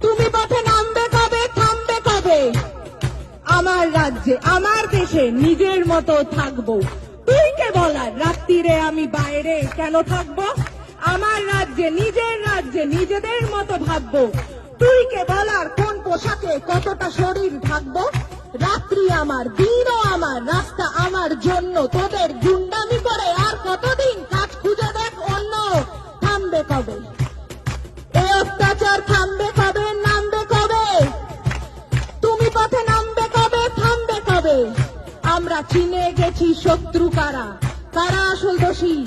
তুমি পথে নামবে কবে, থামবে কবে? আমার রাজ্যে, আমার দেশে নিজের মতো থাকব। তুই কে বলার? রাত্রিরে আমি বাইরে কেন থাকব? আমার রাজ্যে, নিজের রাজ্যে, নিজেদের মতো ভাববো। তুই কে বলার কোন পোশাকে কতটা শরীর ঢাকবো? রাত্রি আমার, দিনও আমার, রাস্তা আমার জন্য তোদের গুন্ডামি করে আর কতদিন কাজ খুঁজে দেখ অন্য? থামবে কবে? এই অত্যাচার থামবে কবে, নামবে কবে? তুমি পথে নামবে কবে, থামবে কবে? আমরা চিনে গেছি শত্রু কারা? কারা আসল দোষী?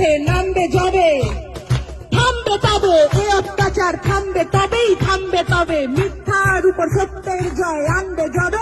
সাথে নামবে যাবে থামবে তবে, এ অত্যাচার থামবে তবেই, থামবে তবে। মিথ্যার উপর সত্যের জয় আনবে যাবে